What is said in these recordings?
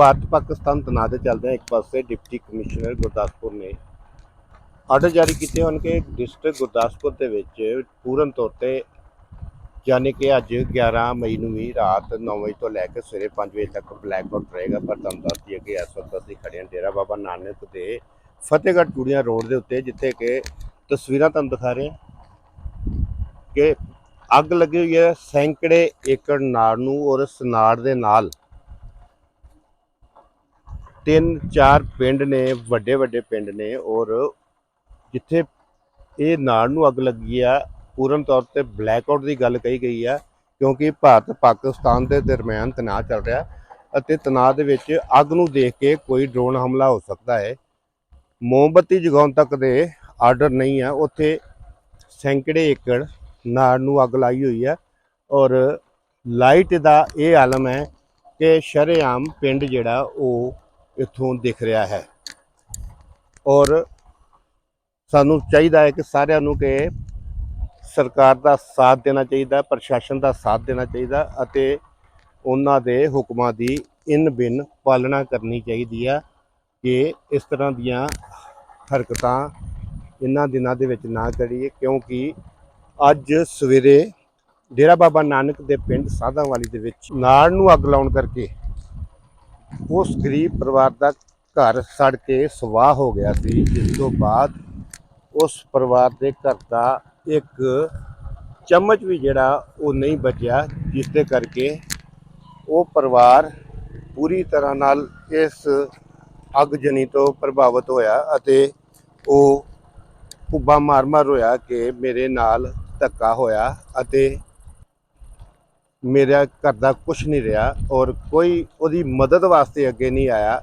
ਭਾਰਤ ਪਾਕਿਸਤਾਨ ਤਣਾਅ ਦੇ ਚੱਲਦਿਆਂ ਇੱਕ ਪਾਸੇ ਡਿਪਟੀ ਕਮਿਸ਼ਨਰ ਗੁਰਦਾਸਪੁਰ ਨੇ ਆਰਡਰ ਜਾਰੀ ਕੀਤੇ ਹਨ ਕਿ ਡਿਸਟ੍ਰਿਕਟ ਗੁਰਦਾਸਪੁਰ ਦੇ ਵਿੱਚ ਪੂਰਨ ਤੌਰ ਤੇ ਯਾਨੀ ਕਿ ਅੱਜ 11 ਮਈ ਨੂੰ ਵੀ ਰਾਤ 9 ਵਜੇ ਤੋਂ ਲੈ ਕੇ ਸਵੇਰੇ 5 ਵਜੇ ਤੱਕ ਬਲੈਕ ਆਊਟ ਰਹੇਗਾ। ਪਰ ਤੁਹਾਨੂੰ ਦੱਸ ਦਈਏ ਕਿ ਇਸ ਵਕਤ ਅਸੀਂ ਖੜੇ ਹਾਂ ਡੇਰਾ ਬਾਬਾ ਨਾਨਕ ਦੇ ਫਤਿਹਗੜ੍ਹ ਟੂੜੀਆਂ ਰੋਡ ਦੇ ਉੱਤੇ, ਜਿੱਥੇ ਕਿ ਤਸਵੀਰਾਂ ਤੁਹਾਨੂੰ ਦਿਖਾ ਰਹੇ ਹਾਂ ਕਿ ਅੱਗ ਲੱਗੀ ਹੋਈ ਹੈ। ਸੈਂਕੜੇ ਏਕੜ ਨਾੜ ਨੂੰ ਔਰ ਇਸ ਨਾੜ ਦੇ ਨਾਲ ਤਿੰਨ ਚਾਰ ਪਿੰਡ ਨੇ, ਵੱਡੇ ਵੱਡੇ ਪਿੰਡ ਨੇ ਔਰ ਜਿੱਥੇ ਇਹ ਨਾੜ ਨੂੰ ਅੱਗ ਲੱਗੀ ਆ, ਪੂਰਨ ਤੌਰ ਤੇ ਬਲੈਕ ਆਊਟ ਦੀ ਗੱਲ ਕਹੀ ਗਈ ਆ, ਕਿਉਂਕਿ ਭਾਰਤ ਪਾਕਿਸਤਾਨ ਦੇ ਦਰਮਿਆਨ ਤਣਾਅ ਚੱਲ ਰਿਹਾ ਅਤੇ ਤਣਾਅ ਦੇ ਵਿੱਚ ਅੱਗ ਨੂੰ ਦੇਖ ਕੇ ਕੋਈ ਡਰੋਨ ਹਮਲਾ ਹੋ ਸਕਦਾ ਹੈ। ਮੋਮਬੱਤੀ ਜਗਾਉਣ ਤੱਕ ਦੇ ਆਰਡਰ ਨਹੀਂ ਆ, ਉੱਥੇ ਸੈਂਕੜੇ ਏਕੜ ਨਾੜ ਨੂੰ ਅੱਗ ਲਾਈ ਹੋਈ ਹੈ ਔਰ ਲਾਈਟ ਦਾ ਇਹ ਆਲਮ ਹੈ ਕਿ ਸ਼ਰੇਆਮ ਪਿੰਡ ਜਿਹੜਾ ਉਹ ਇੱਥੋਂ ਦਿਖ ਰਿਹਾ ਹੈ। ਔਰ ਸਾਨੂੰ ਚਾਹੀਦਾ ਹੈ ਕਿ ਸਾਰਿਆਂ ਨੂੰ ਕਿ ਸਰਕਾਰ ਦਾ ਸਾਥ ਦੇਣਾ ਚਾਹੀਦਾ, ਪ੍ਰਸ਼ਾਸਨ ਦਾ ਸਾਥ ਦੇਣਾ ਚਾਹੀਦਾ ਅਤੇ ਉਹਨਾਂ ਦੇ ਹੁਕਮਾਂ ਦੀ ਇਨ ਬਿਨ ਪਾਲਣਾ ਕਰਨੀ ਚਾਹੀਦੀ ਆ ਕਿ ਇਸ ਤਰ੍ਹਾਂ ਦੀਆਂ ਹਰਕਤਾਂ ਇਹਨਾਂ ਦਿਨਾਂ ਦੇ ਵਿੱਚ ਨਾ ਕਰੀਏ, ਕਿਉਂਕਿ ਅੱਜ ਸਵੇਰੇ ਡੇਰਾ ਬਾਬਾ ਨਾਨਕ ਦੇ ਪਿੰਡ ਸਾਧਾਂਵਾਲੀ ਦੇ ਵਿੱਚ ਨਾੜ ਨੂੰ ਅੱਗ ਲਾਉਣ ਕਰਕੇ ਉਸ ਗਰੀਬ ਪਰਿਵਾਰ ਦਾ ਘਰ ਸੜ ਕੇ ਸਵਾਹ ਹੋ ਗਿਆ ਸੀ, ਜਿਸ ਤੋਂ ਬਾਅਦ ਉਸ ਪਰਿਵਾਰ ਦੇ ਘਰ ਦਾ ਇੱਕ ਚਮਚ ਵੀ ਜਿਹੜਾ ਉਹ ਨਹੀਂ ਬਚਿਆ, ਜਿਸ ਦੇ ਕਰਕੇ ਉਹ ਪਰਿਵਾਰ ਪੂਰੀ ਤਰ੍ਹਾਂ ਨਾਲ ਇਸ ਅੱਗ ਜਨੀ ਤੋਂ ਪ੍ਰਭਾਵਿਤ ਹੋਇਆ ਅਤੇ ਉਹ ਕੁੱਬਾ ਮਾਰ-ਮਾਰ ਹੋਇਆ ਕਿ ਮੇਰੇ ਨਾਲ ਧੱਕਾ ਹੋਇਆ ਅਤੇ ਮੇਰਾ ਘਰ ਦਾ ਕੁਝ ਨਹੀਂ ਰਿਹਾ ਔਰ ਕੋਈ ਉਹਦੀ ਮਦਦ ਵਾਸਤੇ ਅੱਗੇ ਨਹੀਂ ਆਇਆ।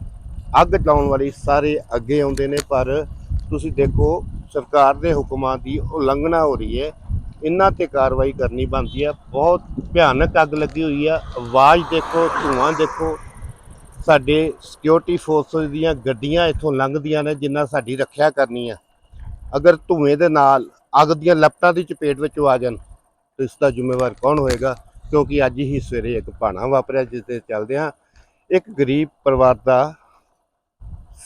ਅੱਗ ਲਾਉਣ ਵਾਲੀ ਸਾਰੇ ਅੱਗੇ ਆਉਂਦੇ ਨੇ, ਪਰ ਤੁਸੀਂ ਦੇਖੋ, ਸਰਕਾਰ ਦੇ ਹੁਕਮਾਂ ਦੀ ਉਲੰਘਣਾ ਹੋ ਰਹੀ ਹੈ। ਇਹਨਾਂ ਤੇ ਕਾਰਵਾਈ ਕਰਨੀ ਬਣਦੀ ਹੈ। ਬਹੁਤ ਭਿਆਨਕ ਅੱਗ ਲੱਗੀ ਹੋਈ ਆ। ਆਵਾਜ਼ ਦੇਖੋ, ਧੂਆਂ ਦੇਖੋ। ਸਾਡੇ ਸਿਕਿਉਰਿਟੀ ਫੋਰਸਸ ਦੀਆਂ ਗੱਡੀਆਂ ਇੱਥੋਂ ਲੰਘਦੀਆਂ ਨੇ ਜਿੰਨਾ ਸਾਡੀ ਰੱਖਿਆ ਕਰਨੀ ਆ। ਅਗਰ ਧੂਏ ਦੇ ਨਾਲ ਅੱਗ ਦੀਆਂ ਲਪਟਾਂ ਦੀ ਚਪੇਟ ਵਿੱਚ ਆ ਜਾਣ, ਤਾਂ ਇਸ ਦਾ ਜ਼ਿੰਮੇਵਾਰ ਕੌਣ ਹੋਏਗਾ? ਕਿਉਂਕਿ ਅੱਜ ਹੀ ਸਵੇਰੇ ਇੱਕ ਭਾਣਾ ਵਾਪਰਿਆ ਜਿਸ ਦੇ ਚੱਲਦਿਆਂ ਇੱਕ ਗਰੀਬ ਪਰਿਵਾਰ ਦਾ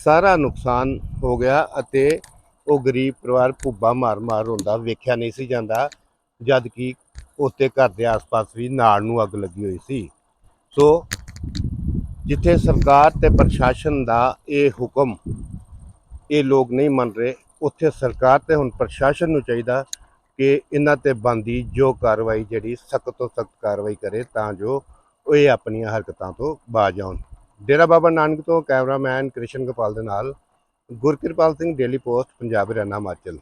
ਸਾਰਾ ਨੁਕਸਾਨ ਹੋ ਗਿਆ ਅਤੇ ਉਹ ਗਰੀਬ ਪਰਿਵਾਰ ਭੁੱਬਾ ਮਾਰ-ਮਾਰ ਹੁੰਦਾ ਵੇਖਿਆ ਨਹੀਂ ਸੀ ਜਾਂਦਾ, ਜਦ ਕਿ ਉੱਤੇ ਘਰ ਦੇ ਆਸ-ਪਾਸ ਵੀ ਨਾੜ ਨੂੰ ਅੱਗ ਲੱਗੀ ਹੋਈ ਸੀ। ਸੋ ਜਿੱਥੇ ਸਰਕਾਰ ਤੇ ਪ੍ਰਸ਼ਾਸਨ ਦਾ ਇਹ ਹੁਕਮ, ਇਹ ਲੋਕ ਨਹੀਂ ਮੰਨ ਰਹੇ, ਉੱਥੇ ਸਰਕਾਰ ਤੇ ਹੁਣ ਪ੍ਰਸ਼ਾਸਨ ਨੂੰ ਚਾਹੀਦਾ ਕਿ ਇਹਨਾਂ ਤੇ ਬੰਦੀ ਜੋ ਕਾਰਵਾਈ ਜਿਹੜੀ ਸਖਤ ਤੋਂ ਸਖਤ ਕਾਰਵਾਈ ਕਰੇ ਤਾਂ ਜੋ ਇਹ ਆਪਣੀਆਂ ਹਰਕਤਾਂ ਤੋਂ ਬਾਜ ਆਉਣ। ਡੇਰਾ ਬਾਬਾ ਨਾਨਕ ਤੋਂ ਕੈਮਰਾਮੈਨ ਕ੍ਰਿਸ਼ਨ ਗੋਪਾਲ ਦੇ ਨਾਲ ਗੁਰਕਿਰਪਾਲ ਸਿੰਘ, ਡੇਲੀ ਪੋਸਟ, ਪੰਜਾਬ ਹਰਿਆਣਾ, ਹਿਮਾਚਲ।